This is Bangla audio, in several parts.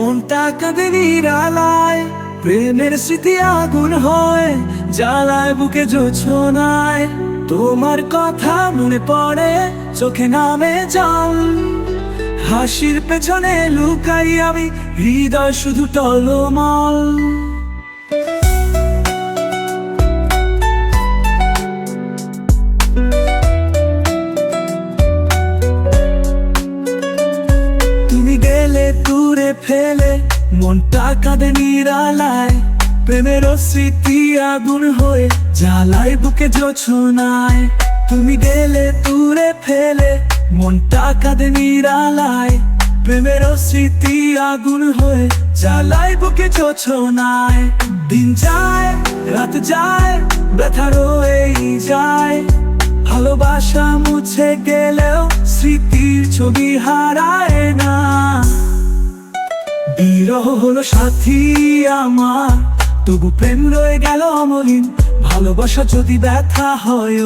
মনটা কাঁদে নিরালায়, প্রেমের স্মৃতি আগুন হয়, জ্বালায় বুকে জোছনায়। তোমার কথা মনে পড়ে চোখে নামে জল। হাসির পেছনে লুকাই আমি, হৃদয় শুধু টলমল। মনটা কাঁদে নিরালায়, প্রেমের স্মৃতি আগুন হয়ে জ্বালায় বুকে জোছনায়। তুমি গেলে, দূরে ফেলে মনটা কাঁদে নিরালায়, প্রেমের স্মৃতি আগুন হয়ে জ্বালায় বুকে জোছনায়। দিন যায়, রাত যায়, ব্যথা রয়েই যায়। ভালোবাসা মুছে গেলেও স্মৃতির ছবি হারায় বিরহ হলো সাথী আমার। তবু প্রেম রয়ে গেল অমলিন, ভালোবাসা যদি ব্যথা হয়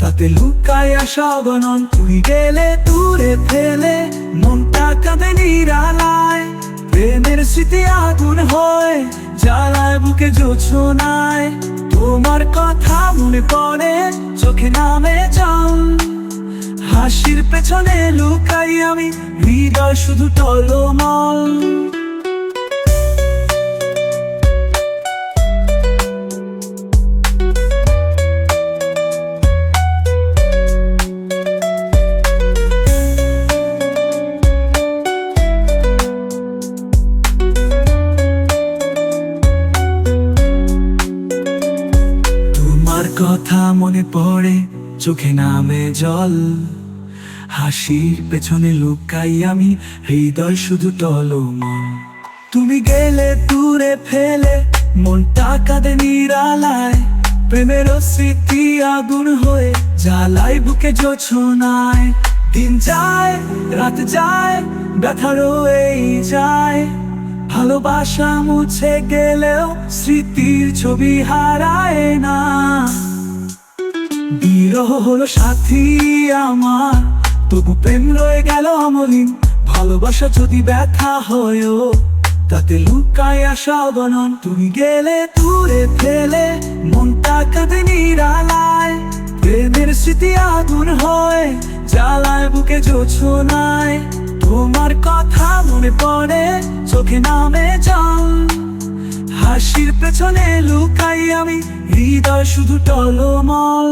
তাতে লুকায় আসা অগণন তুই গেলে, দূরে ফেলে, মনটা কাঁদে নিরালায়। প্রেমের স্মৃতি আগুন হয়, জ্বালায় বুকে জোছনায়। তোমার কথা মনে পড়ে চোখে নামে জল হাসির পেছনে লুকাই আমি, হৃদয় শুধু টলমল। কথা মনে পড়ে, চোখে নামে জল। হাসির পেছনে লুকাই আমি, হৃদয় শুধু টলমল। তুমি গেলে, দূরে ফেলে, মনটা কাঁদে নিরালায়। প্রেমের স্মৃতি আগুন হয়ে জ্বালাই বুকে জোছনায়। দিন যায়, রাত যায়, ব্যথা রয়েই যায়। ভালোবাসা মুছে গেলেও স্মৃতির ছবি হারায় না। বিরহ হলো সাথী আমার। তবু প্রেম রয়ে গেল অমলিন, ভালোবাসা যদি ব্যথা তাতে লুকায় আসা বনন তুমি গেলে, দূরে ফেলে, মনটা কাঁদে নিরালায়। প্রেমের স্মৃতি আগুন হয়, জ্বালায় বুকে জোছনায়। তোমার কথা মনে পড়ে, চোখে নামে হাসির পেছনে লুকাই আমি, হৃদয় শুধু টলমল।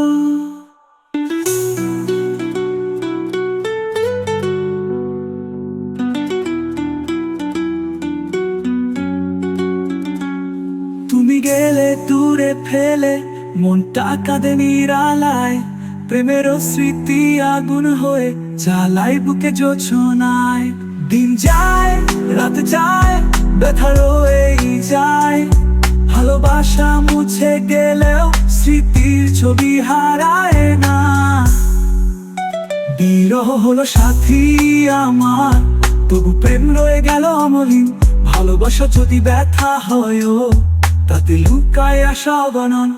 তুমি গেলে, দূরে ফেলে, মনটা কাঁদে নিরালায়। প্রেমের স্মৃতি আগুন হয়ে জ্বালাই বুকে জোছনায়। দিন যায়, রাত যায়, ব্যথা রয়েই যায়। ভালোবাসা মুছে গেলেও স্মৃতির ছবি হারায় না। বিরহ হলো সাথী আমার, তবু প্রেম রয়ে গেল অমলিন। ভালোবাসা যদি ব্যথা হয় তাতে লুকায় আসা অগণন।